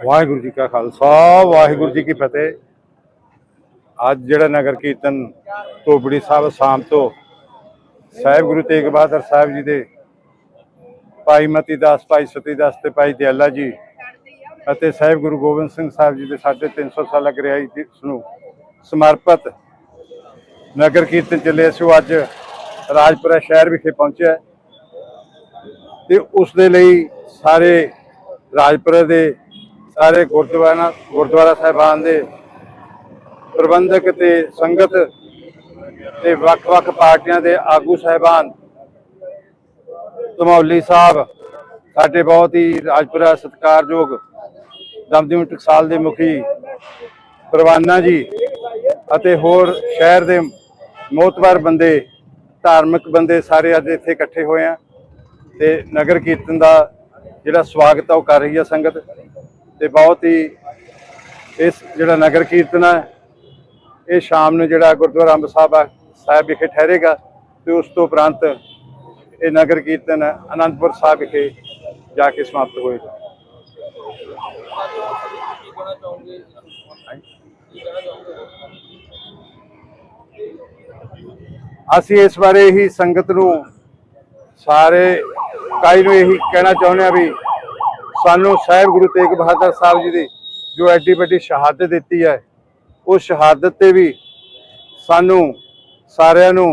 ਵਾਹਿਗੁਰੂ ਜੀ ਕਾ ਖਾਲਸਾ, ਵਾਹਿਗੁਰੂ ਜੀ ਕੀ ਫਤਿਹ ਅੱਜ ਜਿਹੜਾ ਨਗਰ ਕੀਰਤਨ ਧੋਬੜੀ ਸਾਹਿਬ ਸ਼ਾਮ ਤੋਂ ਸਾਹਿਬ ਗੁਰੂ ਤੇਗ ਬਹਾਦਰ ਸਾਹਿਬ ਜੀ ਦੇ ਭਾਈ ਮਤੀ ਦਾਸ, ਭਾਈ ਸਤੀ ਦਾਸ ਤੇ ਭਾਈ ਦਿਆਲਾ ਜੀ ਅਤੇ ਸਾਹਿਬ ਗੁਰੂ ਗੋਬਿੰਦ ਸਿੰਘ ਸਾਹਿਬ ਜੀ ਦੇ 350 ਸਾਲਾ ਗ੍ਰਿਆਈ ਦਿਵਸ ਨੂੰ ਸਮਰਪਿਤ ਨਗਰ ਕੀਰਤਨ ਚੱਲੇ ਸੋ ਅੱਜ ਰਾਜਪੁਰਾ ਸ਼ਹਿਰ ਵਿਖੇ ਪਹੁੰਚਿਆ ਹੈ। ਤੇ ਉਸ ਦੇ ਲਈ ਸਾਰੇ ਰਾਜਪੁਰਾ ਦੇ ਸਾਰੇ ਗੁਰਦੁਆਰਾ ਗੁਰਦੁਆਰਾ ਸਾਹਿਬਾਨ ਦੇ ਪ੍ਰਬੰਧਕ ਤੇ ਸੰਗਤ ਤੇ ਵੱਖ-ਵੱਖ ਪਾਰਟੀਆਂ ਦੇ ਆਗੂ ਸਾਹਿਬਾਨ, ਧਮੌਲੀ ਸਾਹਿਬ, ਸਾਡੇ ਬਹੁਤ ਹੀ ਰਾਜਪੁਰਾ ਸਤਿਕਾਰਯੋਗ ਦਮਦਮੀ ਟਕਸਾਲ ਦੇ ਮੁਖੀ ਪ੍ਰਵਾਨਾ ਜੀ ਅਤੇ ਹੋਰ ਸ਼ਹਿਰ ਦੇ ਮੋਤਬਰ ਬੰਦੇ, ਧਾਰਮਿਕ ਬੰਦੇ ਸਾਰੇ ਅੱਜ ਇੱਥੇ ਇਕੱਠੇ ਹੋਏ ਆ ਤੇ ਨਗਰ ਕੀਰਤਨ ਦਾ ਜਿਹੜਾ ਸਵਾਗਤ ਆ ਉਹ ਕਰ ਰਹੀ ਆ ਸੰਗਤ। ਤੇ ਬਹੁਤ ਹੀ ਇਸ ਜਿਹੜਾ ਨਗਰ ਕੀਰਤਨ ਹੈ, ਇਹ ਸ਼ਾਮ ਨੂੰ ਜਿਹੜਾ ਗੁਰਦੁਆਰਾ ਅੰਬ ਸਾਹਿਬ ਆ- ਸਾਹਿਬ ਵਿਖੇ ਠਹਿਰੇਗਾ ਤੇ ਉਸ ਤੋਂ ਉਪਰੰਤ ਇਹ ਨਗਰ ਕੀਰਤਨ ਅਨੰਦਪੁਰ ਸਾਹਿਬ ਵਿਖੇ ਜਾ ਕੇ ਸਮਾਪਤ ਹੋਏਗਾ। ਅਸੀਂ ਇਸ ਬਾਰੇ ਹੀ ਸੰਗਤ ਨੂੰ ਸਾਰੇ ਕਾਈ ਨੂੰ ਇਹੀ ਕਹਿਣਾ ਚਾਹੁੰਦੇ ਆ ਵੀ ਸਾਨੂੰ ਸਾਹਿਬ ਗੁਰੂ ਤੇਗ ਬਹਾਦਰ ਸਾਹਿਬ ਜੀ ਦੀ ਜੋ ਐਡੀ ਵੱਡੀ ਸ਼ਹਾਦਤ ਦਿੱਤੀ ਹੈ ਉਹ ਸ਼ਹਾਦਤ ਤੇ ਵੀ ਸਾਨੂੰ ਸਾਰਿਆਂ ਨੂੰ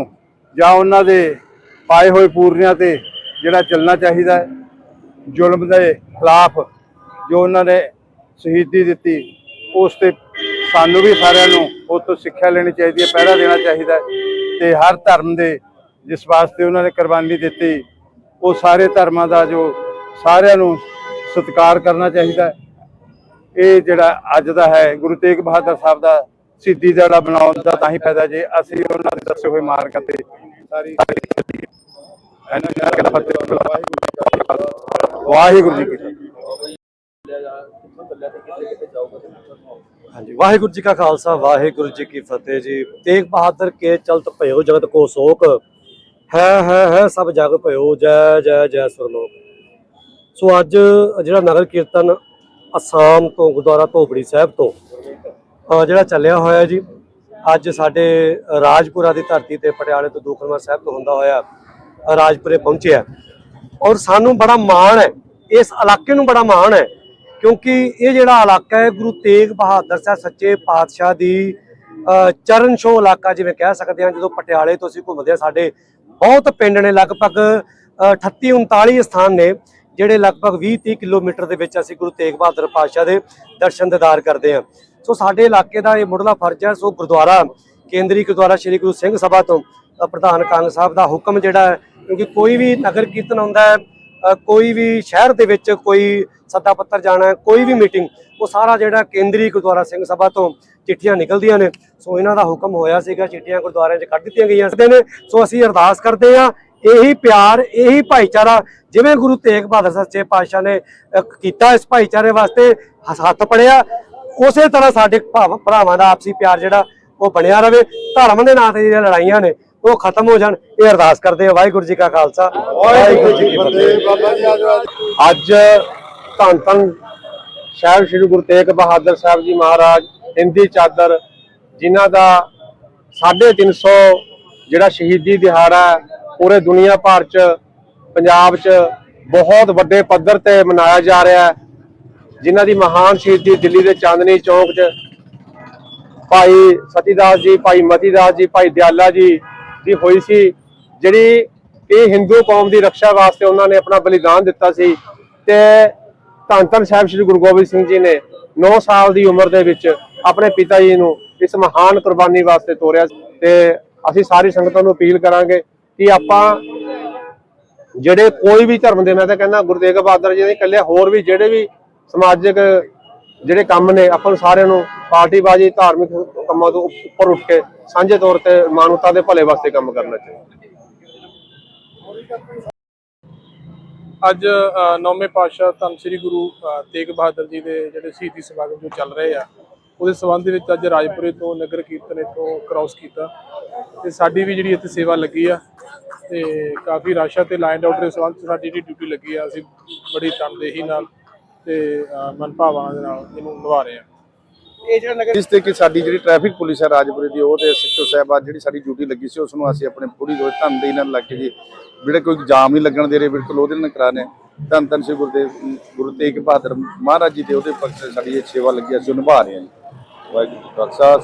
ਜਾਂ ਉਹਨਾਂ ਦੇ ਪਾਏ ਹੋਏ ਪੂਰਨਿਆਂ ਤੇ ਜਿਹੜਾ ਚੱਲਣਾ ਚਾਹੀਦਾ ਹੈ, ਜ਼ੁਲਮ ਦੇ ਖਿਲਾਫ ਜੋ ਉਹਨਾਂ ਨੇ ਸ਼ਹੀਦੀ ਦਿੱਤੀ, ਉਸ ਤੇ ਸਾਨੂੰ ਵੀ ਸਾਰਿਆਂ ਨੂੰ ਉਸ ਤੋਂ ਸਿੱਖਿਆ ਲੈਣੀ ਚਾਹੀਦੀ ਹੈ, ਪਹਿਰਾ ਦੇਣਾ ਚਾਹੀਦਾ ਹੈ ਤੇ ਹਰ ਧਰਮ ਦੇ ਜਿਸ ਵਾਸਤੇ ਉਹਨਾਂ ਨੇ ਕੁਰਬਾਨੀ ਦਿੱਤੀ, ਉਹ ਸਾਰੇ ਧਰਮਾਂ ਦਾ ਜੋ ਸਾਰਿਆਂ ਨੂੰ ਸਤਿਕਾਰ ਕਰਨਾ ਚਾਹੀਦਾ ਹੈ। ਇਹ ਜਿਹੜਾ ਅੱਜ ਦਾ ਹੈ, ਗੁਰੂ ਤੇਗ ਬਹਾਦਰ ਸਾਹਿਬ ਦਾ ਸਿੱਧੀ ਜਿਹੜਾ ਬਣਾਉਣ ਦਾ ਤਾਂ ਹੀ ਫਾਇਦਾ ਜੇ ਅਸੀਂ ਉਹਨਾਂ ਦੇ ਦੱਸੇ ਹੋਏ ਮਾਰਗ ਤੇ ਸਾਰੀ ਵਾਹਿਗੁਰੂ ਜੀ ਕੀ ਹਾਂਜੀ, ਵਾਹਿਗੁਰੂ ਜੀ ਕਾ ਖਾਲਸਾ, ਵਾਹਿਗੁਰੂ ਜੀ ਕੀ ਫਤਿਹ ਜੀ। ਤੇਗ ਬਹਾਦਰ ਕੇ ਚਲਤ ਭਇਓ ਜਗਤ ਕੋ ਸੋਕ। ਹੈ ਹੈ ਹੈ, ਸਭ ਜਗ ਭਇਓ। ਜੈ ਜੈ ਜੈ ਸੁਰਲੋਕ ਸੋ ਅੱਜ ਜਿਹੜਾ ਨਗਰ ਕੀਰਤਨ ਅਸਾਮ ਤੋਂ ਗੁਰਦੁਆਰਾ ਧੋਬੜੀ ਸਾਹਿਬ ਤੋਂ ਜਿਹੜਾ ਚੱਲਿਆ ਹੋਇਆ ਜੀ ਅੱਜ ਸਾਡੇ ਰਾਜਪੁਰਾ ਦੀ ਧਰਤੀ ਤੇ ਪਟਿਆਲੇ ਤੋਂ ਦੂਖਨਵਾ ਸਾਹਿਬ ਤੋਂ ਹੁੰਦਾ ਹੋਇਆ ਰਾਜਪੁਰੇ ਪਹੁੰਚਿਆ ਔਰ ਸਾਨੂੰ ਬੜਾ ਮਾਣ ਹੈ ਇਸ ਇਲਾਕੇ ਨੂੰ ਬੜਾ ਮਾਣ ਹੈ ਕਿਉਂਕਿ ਇਹ ਜਿਹੜਾ ਇਲਾਕਾ ਹੈ ਗੁਰੂ ਤੇਗ ਬਹਾਦਰ ਸਾਹਿਬ ਸੱਚੇ ਪਾਤਸ਼ਾਹ ਦੀ ਅ, ਚਰਨ ਛੋਹ ਇਲਾਕਾ ਜਿਵੇਂ ਕਹਿ ਸਕਦੇ ਹਾਂ ਜਦੋਂ ਪਟਿਆਲੇ ਤੋਂ ਅਸੀਂ ਘੁੰਮਦੇ ਹਾਂ ਸਾਡੇ ਬਹੁਤ ਪਿੰਡ ਨੇ ਲਗਭਗ ਅ, 38 39 ਸਥਾਨ ਨੇ। ਜਿਹੜੇ ਲਗਭਗ 20 30 ਕਿਲੋਮੀਟਰ ਦੇ ਵਿੱਚ ਅਸੀਂ ਗੁਰੂ ਤੇਗ ਬਹਾਦਰ ਪਾਤਸ਼ਾਹ ਦੇ ਦਰਸ਼ਨ ਦਿਦਾਰ ਕਰਦੇ ਹਾਂ। ਸੋ ਸਾਡੇ ਇਲਾਕੇ ਦਾ ਇਹ ਮੁੱਢਲਾ ਫਰਜ਼ ਹੈ, ਸੋ ਗੁਰਦੁਆਰਾ, ਕੇਂਦਰੀ ਗੁਰਦੁਆਰਾ ਸ੍ਰੀ ਗੁਰੂ ਸਿੰਘ ਸਭਾ ਤੋਂ ਪ੍ਰਧਾਨ ਕੰਗ ਸਾਹਿਬ ਦਾ ਹੁਕਮ ਜਿਹੜਾ ਹੈ, ਕਿਉਂਕਿ ਕੋਈ ਵੀ ਨਗਰ ਕੀਰਤਨ ਆਉਂਦਾ ਹੈ ਕੋਈ ਵੀ ਸ਼ਹਿਰ ਦੇ ਵਿੱਚ ਕੋਈ ਸੱਦਾ ਪੱਤਰ ਜਾਣਾ ਕੋਈ ਵੀ ਮੀਟਿੰਗ, ਉਹ ਸਾਰਾ ਜਿਹੜਾ ਕੇਂਦਰੀ ਗੁਰਦੁਆਰਾ ਸਿੰਘ ਸਭਾ ਤੋਂ ਚਿੱਠੀਆਂ ਨਿਕਲਦੀਆਂ ਨੇ। ਸੋ ਇਹਨਾਂ ਦਾ ਹੁਕਮ ਹੋਇਆ ਸੀਗਾ, ਚਿੱਠੀਆਂ ਗੁਰਦੁਆਰਿਆਂ 'ਚ ਕੱਢ ਦਿੱਤੀਆਂ ਗਈਆਂ ਸੀ ਨੇ। ਸੋ ਅਸੀਂ ਅਰਦਾਸ ਕਰਦੇ ਹਾਂ ਇਹੀ ਪਿਆਰ ਇਹੀ ਭਾਈਚਾਰਾ ਜਿਵੇਂ ਗੁਰੂ ਤੇਗ ਬਹਾਦਰ ਸੱਚੇ ਪਾਤਸ਼ਾਹ ਨੇ ਕੀਤਾ ਇਸ ਭਾਈਚਾਰੇ ਵਾਸਤੇ ਹੱਥ- ਪੜਿਆ ਉਸੇ ਤਰ੍ਹਾਂ ਸਾਡੇ ਭਰਾਵਾਂ ਦਾ ਆਪਸੀ ਪਿਆਰ ਜਿਹੜਾ ਉਹ ਬਣਿਆ ਰਵੇ। ਧਰਮ ਦੇ ਨਾਂ ਤੇ ਜਿਹੜੀਆਂ ਲੜਾਈਆਂ ਨੇ ਉਹ ਖਤਮ ਹੋ ਜਾਣ। ਇਹ ਅਰਦਾਸ ਕਰਦੇ ਆ ਵਾਹਿਗੁਰੂ ਜੀ ਕਾ ਖਾਲਸਾ। ਵਾਹਿਗੁਰੂ ਜੀ ਕੀ ਫਤਿਹ। ਅੱਜ ਧੰਨ ਧੰਨ ਸਾਹਿਬ ਸ੍ਰੀ ਗੁਰੂ ਤੇਗ ਬਹਾਦਰ ਸਾਹਿਬ ਜੀ ਮਹਾਰਾਜ ਹਿੰਦੀ ਚਾਦਰ ਜਿਨ੍ਹਾਂ ਦਾ 350 ਜਿਹੜਾ ਸ਼ਹੀਦੀ ਦਿਹਾੜਾ ਪੂਰੇ ਦੁਨੀਆ ਭਰ ਚ, ਪੰਜਾਬ ਚ ਬਹੁਤ ਵੱਡੇ ਪੱਧਰ ਤੇ ਮਨਾਇਆ ਜਾ ਰਿਹਾ ਹੈ। ਜਿਨ੍ਹਾਂ ਦੀ ਮਹਾਨ ਸ਼ਹੀਦੀ ਦਿੱਲੀ ਦੇ ਚਾਂਦਨੀ ਚੌਕ 'ਚ, ਭਾਈ ਸਤੀਦਾਸ ਜੀ, ਭਾਈ ਮਤੀਦਾਸ ਜੀ, ਭਾਈ ਦਿਆਲਾ ਜੀ ਦੀ ਹੋਈ ਸੀ, ਜਿਹੜੀ ਇਹ ਹਿੰਦੂ ਕੌਮ ਦੀ ਰੱਖਿਆ ਵਾਸਤੇ ਉਹਨਾਂ ਨੇ ਆਪਣਾ ਬਲੀਦਾਨ ਦਿੱਤਾ ਸੀ ਤੇ ਧੰਨ ਧੰਨ ਸਾਹਿਬ ਸ੍ਰੀ ਗੁਰੂ ਗੋਬਿੰਦ ਸਿੰਘ ਜੀ ਨੇ 9 ਸਾਲ ਦੀ ਉਮਰ ਦੇ ਵਿੱਚ ਆਪਣੇ ਪਿਤਾ ਜੀ ਨੂੰ ਇਸ ਮਹਾਨ ਕੁਰਬਾਨੀ ਵਾਸਤੇ ਤੋਰਿਆ ਤੇ ਅਸੀਂ ਸਾਰੀ ਸੰਗਤਾਂ ਨੂੰ ਅਪੀਲ ਕਰਾਂਗੇ ਕਿ ਆਪਾਂ ਜਿਹੜੇ ਕੋਈ ਵੀ ਧਰਮ ਦੇ ਮੈਂ ਤਾਂ ਕਹਿੰਦਾ ਗੁਰੂ ਤੇਗ ਬਹਾਦਰ ਜੀ ਦੇ ਇਕੱਲੇ ਹੋਰ ਵੀ ਜਿਹੜੇ ਵੀ ਸਮਾਜਿਕ ਜਿਹੜੇ ਕੰਮ ਨੇ ਆਪਾਂ ਨੂੰ ਸਾਰਿਆਂ ਨੂੰ ਪਾਰਟੀਬਾਜ਼ੀ ਧਾਰਮਿਕ ਕੰਮਾਂ ਤੋਂ ਉੱਪਰ ਉੱਠ ਕੇ ਸਾਂਝੇ ਤੌਰ ਤੇ ਮਾਨਵਤਾ ਦੇ ਭਲੇ ਵਾਸਤੇ ਕੰਮ ਕਰਨਾ ਚਾਹੀਦਾ। ਅੱਜ ਅ, ਨੌਵੇਂ ਪਾਤਸ਼ਾਹ ਧੰਨ ਸ੍ਰੀ ਗੁਰੂ ਤੇਗ ਬਹਾਦਰ ਜੀ ਦੇ ਜਿਹੜੇ ਸ਼ਹੀਦੀ ਸਮਾਗਮ ਜੋ ਚੱਲ ਰਹੇ ਆ ਉਹਦੇ ਸੰਬੰਧ ਦੇ ਵਿੱਚ ਅੱਜ ਰਾਜਪੁਰੇ ਤੋਂ ਨਗਰ ਕੀਰਤਨ ਇੱਥੋਂ ਕ੍ਰਾਸ ਕੀਤਾ। ਤੇ ਸਾਡੀ ਵੀ ਜਿਹੜੀ ਇੱਥੇ ਸੇਵਾ ਲੱਗੀ ਆ ਤੇ ਕਾਫੀ ਰਸ਼ ਆ ਤੇ ਲਾਈਨ ਆਊਟ ਦੇ ਸੰਬੰਧ ਸਾਡੀ ਜਿਹੜੀ ਡਿਊਟੀ ਲੱਗੀ ਆ ਅਸੀਂ ਬੜੀ ਤਨਦੇਹੀ ਨਾਲ ਤੇ ਮਨਭਾਵਾਂ ਦੇ ਨਾਲ ਇਹਨੂੰ ਨਿਭਾ ਰਹੇ ਆ। ਇਹ ਜਿਹੜਾ ਨਗਰ ਜਿਸ ਤੇ ਕਿ ਸਾਡੀ ਜਿਹੜੀ ਟ੍ਰੈਫਿਕ ਪੁਲਿਸ ਹੈ ਰਾਜਪੁਰੇ ਦੀ ਉਹ ਤੇ ਐਸਐਚਓ ਸਾਹਿਬ ਅੱਜ ਜਿਹੜੀ ਸਾਡੀ ਡਿਊਟੀ ਲੱਗੀ ਸੀ ਉਸ ਨੂੰ ਅਸੀਂ ਆਪਣੇ ਪੂਰੀ ਰੋਜ਼ ਧੰਦੇ ਨਾਲ ਲੱਗ ਕੇ ਜੀ। ਜਿਹੜੇ ਕੋਈ ਜਾਮ ਨਹੀਂ ਲੱਗਣ ਦੇ ਰਹੇ ਬਿਲਕੁਲ ਉਹਦੇ ਨਾਲ ਕਰਾਣੇ ਧੰਨ ਧੰਨ ਸ੍ਰੀ ਗੁਰਦੇਵ ਗੁਰੂ ਤੇਗ ਬਹਾਦਰ ਮਹਾਰਾਜ ਜੀ ਦੇ ਉਹਦੇ ਪਕਸ਼ ਸਾਡੀ ਇਹ ਸੇਵਾ ਲੱਗੀ, ਅਸੀਂ ਨਿਭਾ ਰਹੇ ਹਾਂ ਜੀ। ਵਾਹਿਗੁਰੂ ਜੀ ਕਾ ਖਾਲਸਾ।